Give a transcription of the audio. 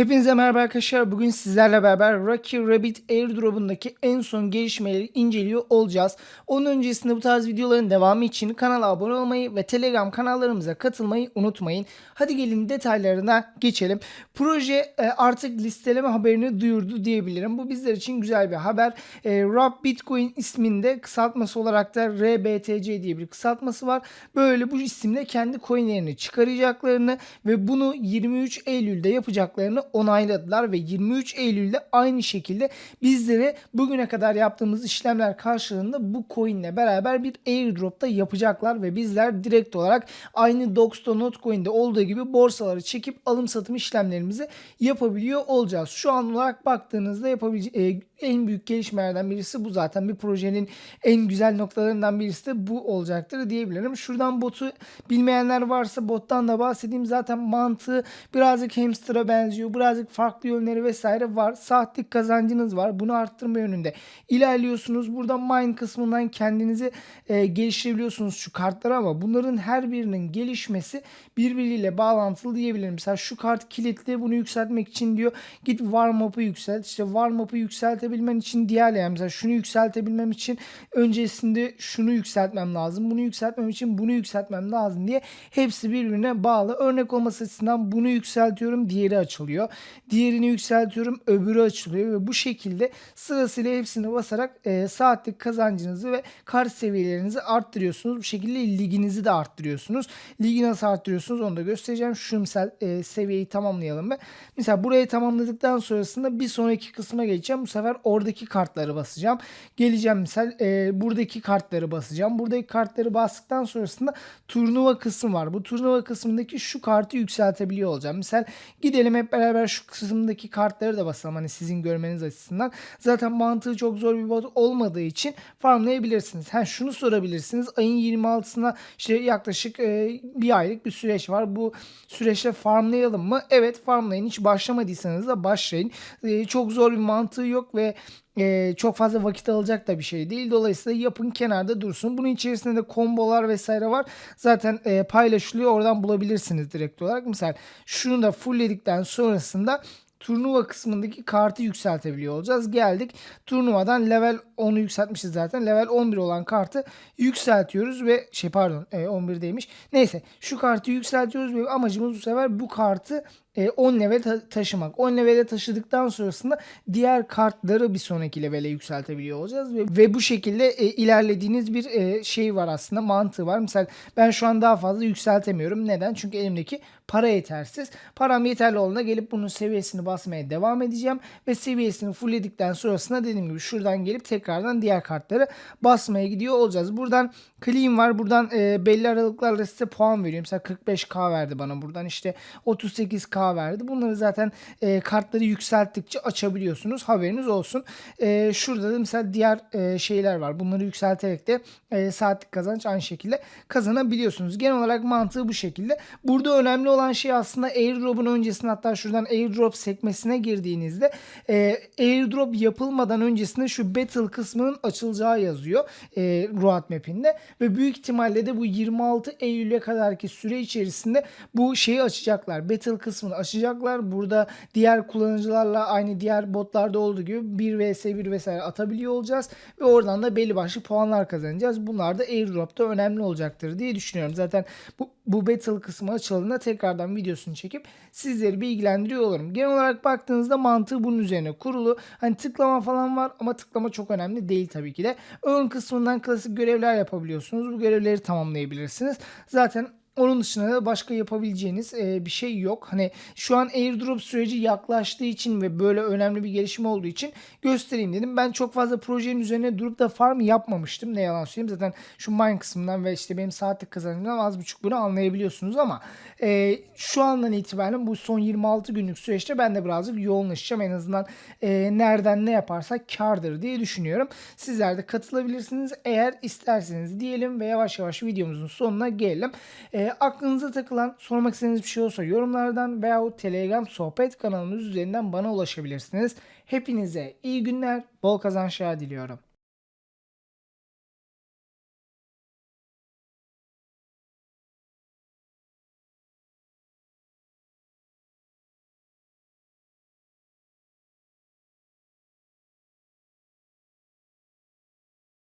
Hepinize merhaba arkadaşlar. Bugün sizlerle beraber Rocky Rabbit Airdrop'undaki en son gelişmeleri inceliyor olacağız. Onun öncesinde bu tarz videoların devamı için kanala abone olmayı ve Telegram kanallarımıza katılmayı unutmayın. Hadi gelin detaylarına geçelim. Proje e, artık listeleme haberini duyurdu diyebilirim. Bu bizler için güzel bir haber. E, Rob Bitcoin isminde kısaltması olarak da RBTC diye bir kısaltması var. Böyle bu isimle kendi coinlerini çıkaracaklarını ve bunu 23 Eylül'de yapacaklarını onayladılar ve 23 Eylül'de aynı şekilde bizlere bugüne kadar yaptığımız işlemler karşılığında bu coinle beraber bir airdrop'ta yapacaklar ve bizler direkt olarak aynı Dox'ta Notcoin'de olduğu gibi borsaları çekip alım satım işlemlerimizi yapabiliyor olacağız. Şu an olarak baktığınızda yapabileceği en büyük gelişmelerden birisi bu zaten bir projenin en güzel noktalarından birisi de bu olacaktır diyebilirim. Şuradan botu bilmeyenler varsa bottan da bahsedeyim. Zaten mantığı birazcık hamster'a benziyor. Birazcık farklı yönleri vesaire var. Saatlik kazancınız var. Bunu arttırma yönünde ilerliyorsunuz. Buradan mine kısmından kendinizi e, geliştirebiliyorsunuz şu kartları ama bunların her birinin gelişmesi birbiriyle bağlantılı diyebilirim. Mesela şu kart kilitli bunu yükseltmek için diyor git warm up'ı yükselt. İşte warm up'ı yükseltebilmen için diğer yani mesela şunu yükseltebilmem için öncesinde şunu yükseltmem lazım. Bunu yükseltmem için bunu yükseltmem lazım diye hepsi birbirine bağlı. Örnek olması açısından bunu yükseltiyorum diğeri açılıyor. Diğerini yükseltiyorum öbürü açılıyor ve bu şekilde sırasıyla hepsini basarak e, saatlik kazancınızı ve kart seviyelerinizi arttırıyorsunuz. Bu şekilde liginizi de arttırıyorsunuz. Ligi nasıl arttırıyorsunuz onu da göstereceğim. Şu misal e, seviyeyi tamamlayalım ve mesela burayı tamamladıktan sonrasında bir sonraki kısma geçeceğim. Bu sefer oradaki kartları basacağım. Geleceğim misal e, buradaki kartları basacağım. Buradaki kartları bastıktan sonrasında turnuva kısmı var. Bu turnuva kısmındaki şu kartı yükseltebiliyor olacağım. Misal gidelim hep beraber şu kısımdaki kartları da basalım. Hani sizin görmeniz açısından. Zaten mantığı çok zor bir bot olmadığı için farmlayabilirsiniz. Ha şunu sorabilirsiniz. Ayın 26'sına işte yaklaşık e, bir aylık bir süreç var. Bu süreçte farmlayalım mı? Evet farmlayın. Hiç başlamadıysanız da başlayın. E, çok zor bir mantığı yok ve e, çok fazla vakit alacak da bir şey değil. Dolayısıyla yapın kenarda dursun. Bunun içerisinde de kombolar vesaire var. Zaten e, paylaşılıyor. Oradan bulabilirsiniz direkt olarak. Mesela şunu da fullledikten sonrasında turnuva kısmındaki kartı yükseltebiliyor olacağız. Geldik turnuvadan level 10'u yükseltmişiz zaten. Level 11 olan kartı yükseltiyoruz ve şey pardon e, 11'deymiş. Neyse şu kartı yükseltiyoruz ve amacımız bu sefer bu kartı e, 10 level ta- taşımak. 10 levele taşıdıktan sonrasında diğer kartları bir sonraki levele yükseltebiliyor olacağız ve, ve bu şekilde e, ilerlediğiniz bir e, şey var aslında mantığı var. Mesela ben şu an daha fazla yükseltemiyorum. Neden? Çünkü elimdeki para yetersiz. Param yeterli olduğunda gelip bunun seviyesini basmaya devam edeceğim ve seviyesini fullledikten sonrasında dediğim gibi şuradan gelip tekrardan diğer kartları basmaya gidiyor olacağız. Buradan clean var. Buradan e, belli aralıklarla size puan veriyor. Mesela 45k verdi bana buradan işte 38k verdi. Bunları zaten e, kartları yükselttikçe açabiliyorsunuz. Haberiniz olsun. E, şurada da mesela diğer e, şeyler var. Bunları yükselterek de e, saatlik kazanç aynı şekilde kazanabiliyorsunuz. Genel olarak mantığı bu şekilde. Burada önemli olan şey aslında airdrop'un öncesinde hatta şuradan airdrop sekmesine girdiğinizde e, airdrop yapılmadan öncesinde şu battle kısmının açılacağı yazıyor e, road map'inde ve büyük ihtimalle de bu 26 Eylül'e kadarki süre içerisinde bu şeyi açacaklar. Battle kısmını açacaklar. Burada diğer kullanıcılarla aynı diğer botlarda olduğu gibi 1 vs 1 vesaire atabiliyor olacağız ve oradan da belli başlı puanlar kazanacağız. Bunlar da airdrop'ta önemli olacaktır diye düşünüyorum. Zaten bu, bu battle kısmı açıldığında tekrardan videosunu çekip sizleri bilgilendiriyor olurum. Genel olarak baktığınızda mantığı bunun üzerine kurulu. Hani tıklama falan var ama tıklama çok önemli değil tabii ki de. Ön kısmından klasik görevler yapabiliyorsunuz. Bu görevleri tamamlayabilirsiniz. Zaten onun dışında da başka yapabileceğiniz e, bir şey yok. Hani şu an airdrop süreci yaklaştığı için ve böyle önemli bir gelişme olduğu için göstereyim dedim. Ben çok fazla projenin üzerine durup da farm yapmamıştım. Ne yalan söyleyeyim. Zaten şu mine kısmından ve işte benim saatlik kazancımdan az buçuk bunu anlayabiliyorsunuz ama e, şu andan itibaren bu son 26 günlük süreçte ben de birazcık yoğunlaşacağım. En azından e, nereden ne yaparsak kardır diye düşünüyorum. Sizler de katılabilirsiniz eğer isterseniz diyelim ve yavaş yavaş videomuzun sonuna gelelim. E, aklınıza takılan, sormak istediğiniz bir şey olsa yorumlardan veya Telegram sohbet kanalımız üzerinden bana ulaşabilirsiniz. Hepinize iyi günler, bol kazançlar diliyorum.